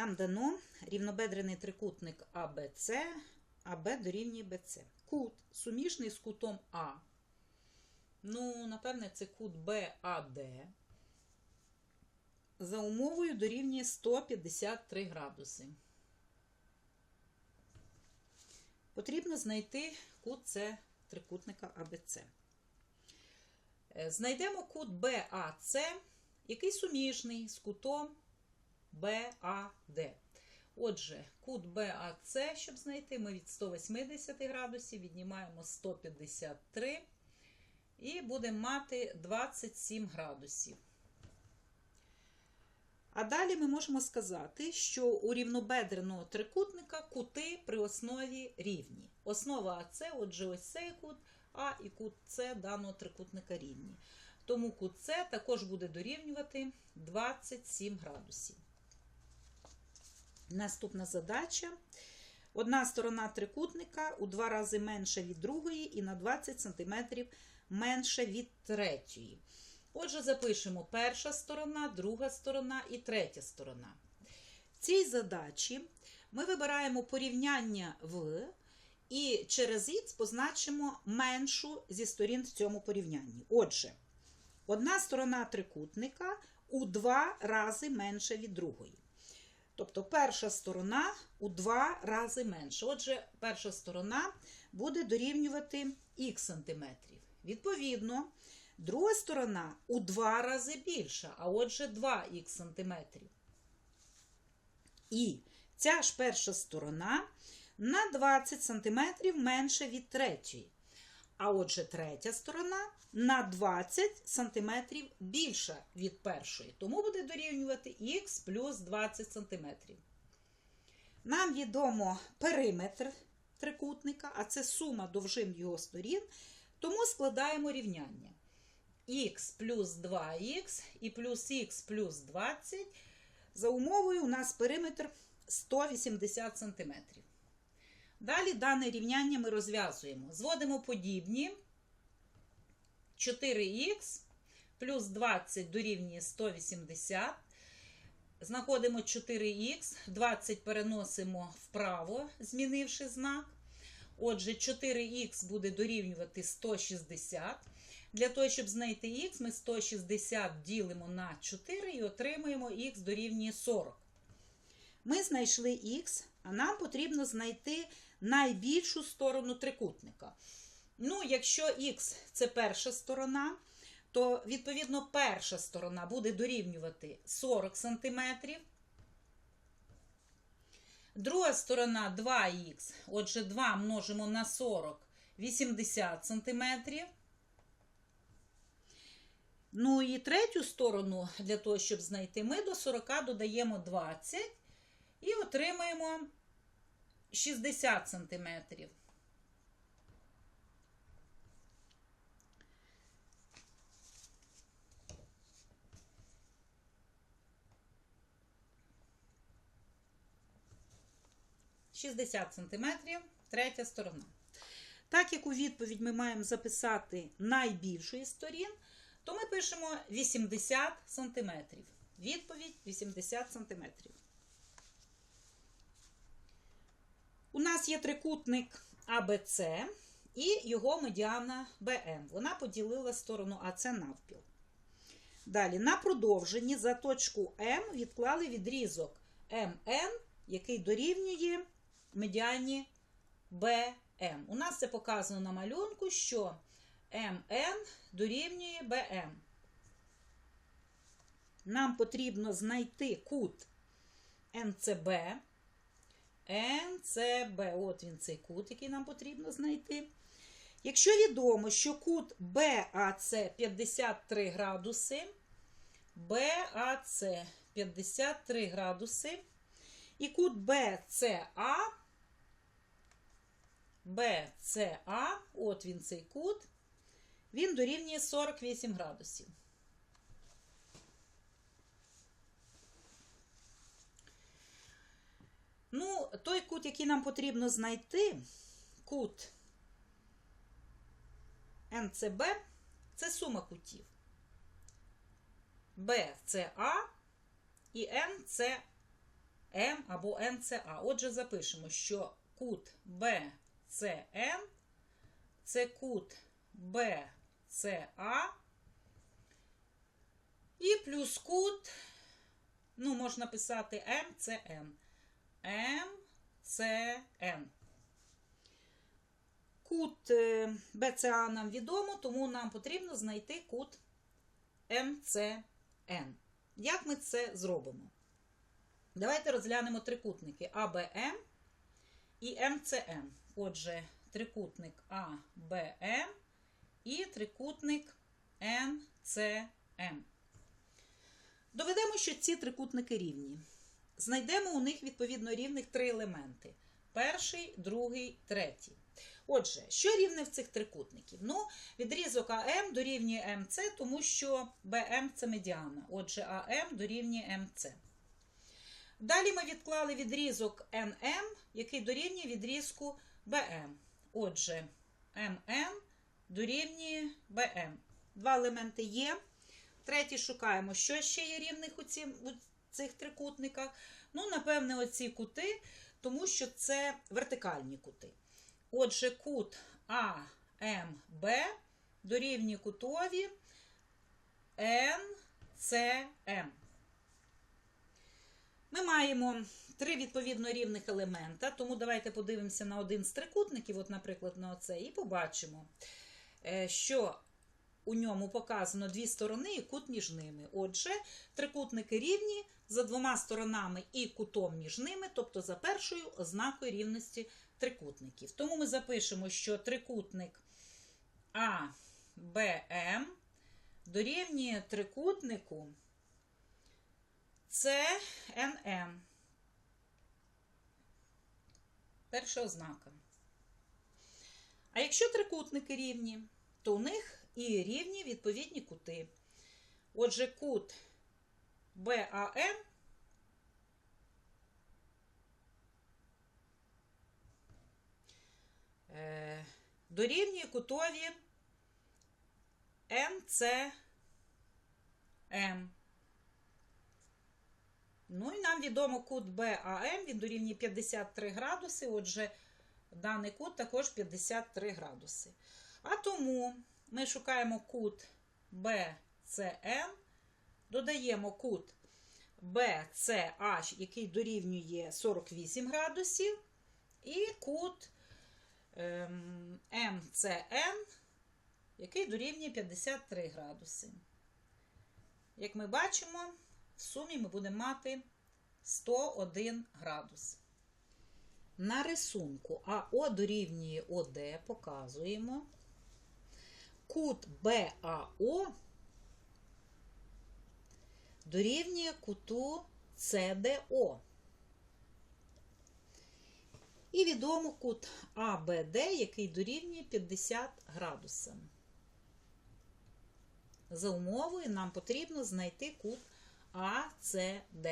нам дано рівнобедрений трикутник АБЦ, АБ дорівнює БЦ. Кут суміжний з кутом А. Ну, напевне, це кут БАД. За умовою дорівнює 153 градуси. Потрібно знайти кут С трикутника АБЦ. Е, Знайдемо кут БАЦ, який суміжний з кутом БАД. Отже, кут БАЦ, щоб знайти, ми від 180 градусів віднімаємо 153 і будемо мати 27 градусів. А далі ми можемо сказати, що у рівнобедреного трикутника кути при основі рівні. Основа АЦ, отже, ось цей кут, А і кут С даного трикутника рівні. Тому кут С також буде дорівнювати 27 градусів. Наступна задача. Одна сторона трикутника у два рази менша від другої і на 20 см менша від третьої. Отже, запишемо перша сторона, друга сторона і третя сторона. В цій задачі ми вибираємо порівняння в і через х позначимо меншу зі сторін в цьому порівнянні. Отже, одна сторона трикутника у два рази менша від другої. Тобто перша сторона у два рази менша. Отже, перша сторона буде дорівнювати х сантиметрів. Відповідно, друга сторона у два рази більша, а отже 2х сантиметрів. І ця ж перша сторона на 20 сантиметрів менша від третьої. А отже, третя сторона на 20 сантиметрів більша від першої. Тому буде дорівнювати х плюс 20 сантиметрів. Нам відомо периметр трикутника, а це сума довжин його сторін. Тому складаємо рівняння. х плюс 2х і плюс х плюс 20. За умовою у нас периметр 180 см. Далі дане рівняння ми розв'язуємо. Зводимо подібні 4х плюс 20 дорівнює 180. Знаходимо 4х, 20 переносимо вправо, змінивши знак. Отже, 4х буде дорівнювати 160. Для того, щоб знайти х, ми 160 ділимо на 4 і отримуємо х дорівнює 40. Ми знайшли х, а нам потрібно знайти найбільшу сторону трикутника. Ну, якщо х це перша сторона, то відповідно перша сторона буде дорівнювати 40 см. Друга сторона 2х, отже, 2 множимо на 40 80 см. Ну і третю сторону, для того, щоб знайти, ми до 40 додаємо 20 і отримаємо 60 см. Шістдесят сантиметрів, третя сторона. Так як у відповідь ми маємо записати найбільшої сторін, то ми пишемо 80 см. Відповідь 80 см. У нас є трикутник АБЦ і його медіана БМ. Вона поділила сторону АЦ навпіл. Далі, на продовженні за точку М відклали відрізок МН, який дорівнює медіані БМ. У нас це показано на малюнку, що МН дорівнює БМ. Нам потрібно знайти кут НЦБ. НЦБ, от він цей кут, який нам потрібно знайти. Якщо відомо, що кут БАЦ 53 градуси, БАЦ 53 градуси, і кут БЦА, БЦА, от він цей кут, він дорівнює 48 градусів. Ну, той кут, який нам потрібно знайти, кут НЦБ, це сума кутів. БЦА і НЦБ. М або НЦА. Отже, запишемо, що кут БЦН це кут БЦА і плюс кут, ну, можна писати МЦН. МЦН. Кут е, БЦА нам відомо, тому нам потрібно знайти кут МЦН. Як ми це зробимо? Давайте розглянемо трикутники АБМ і МЦМ. Отже, трикутник АБМ і трикутник МЦМ. Доведемо, що ці трикутники рівні. Знайдемо у них відповідно рівних три елементи: перший, другий, третій. Отже, що рівне в цих трикутників? Ну, відрізок АМ дорівнює МЦ, тому що БМ це медіана. Отже, АМ дорівнює МЦ. Далі ми відклали відрізок НМ, який дорівнює відрізку БМ. Отже, МН дорівнює БМ. Два елементи є. Третій шукаємо, що ще є рівних у, ці, цих трикутниках. Ну, напевне, оці кути, тому що це вертикальні кути. Отже, кут АМБ дорівнює кутові НЦМ. Ми маємо три відповідно рівних елемента, тому давайте подивимося на один з трикутників, от, наприклад, на оце, і побачимо, е, що у ньому показано дві сторони і кут між ними. Отже, трикутники рівні за двома сторонами і кутом між ними, тобто за першою ознакою рівності трикутників. Тому ми запишемо, що трикутник АБМ дорівнює трикутнику ЦНМ. Перша ознака. А якщо трикутники рівні, то у них і рівні відповідні кути. Отже, кут БАМ е, дорівнює кутові МЦМ. Ну і нам відомо кут БАМ, він дорівнює 53 градуси, отже, даний кут також 53 градуси. А тому ми шукаємо кут BCN, додаємо кут BCH, який дорівнює 48 градусів, і кут ем, MCN, який дорівнює 53 градуси. Як ми бачимо, в сумі ми будемо мати 101 градус. На рисунку АО дорівнює ОД показуємо. Кут БАО дорівнює куту СДО. І відомо кут АБД, який дорівнює 50 градусам. За умовою нам потрібно знайти кут АЦД.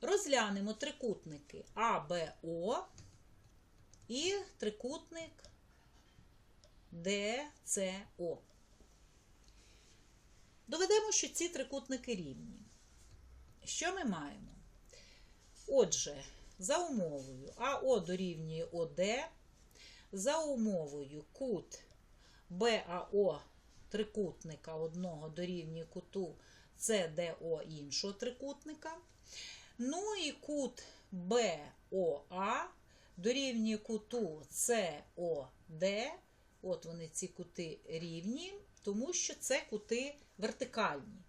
Розглянемо трикутники АБО і трикутник ДЦО. Доведемо, що ці трикутники рівні. Що ми маємо? Отже, за умовою АО дорівнює ОД, за умовою кут БАО трикутника одного дорівнює куту СДО іншого трикутника. Ну і кут БОА дорівнює куту СОД. От вони ці кути рівні, тому що це кути вертикальні.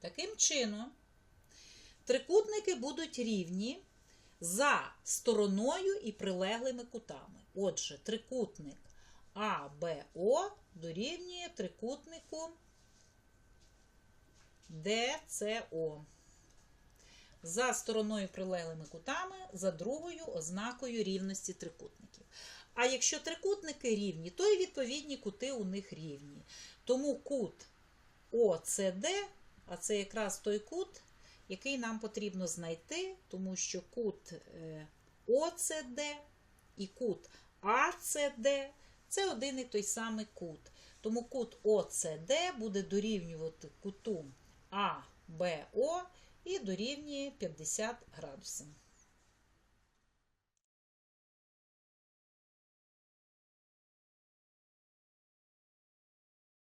Таким чином, трикутники будуть рівні за стороною і прилеглими кутами. Отже, трикутник АБО дорівнює трикутнику ДЦО. За стороною прилеглими кутами, за другою ознакою рівності трикутників. А якщо трикутники рівні, то і відповідні кути у них рівні. Тому кут ОЦД, а це якраз той кут, який нам потрібно знайти, тому що кут ОЦД і кут АЦД це один і той самий кут. Тому кут ОЦД буде дорівнювати куту БО і дорівнює 50 градусів.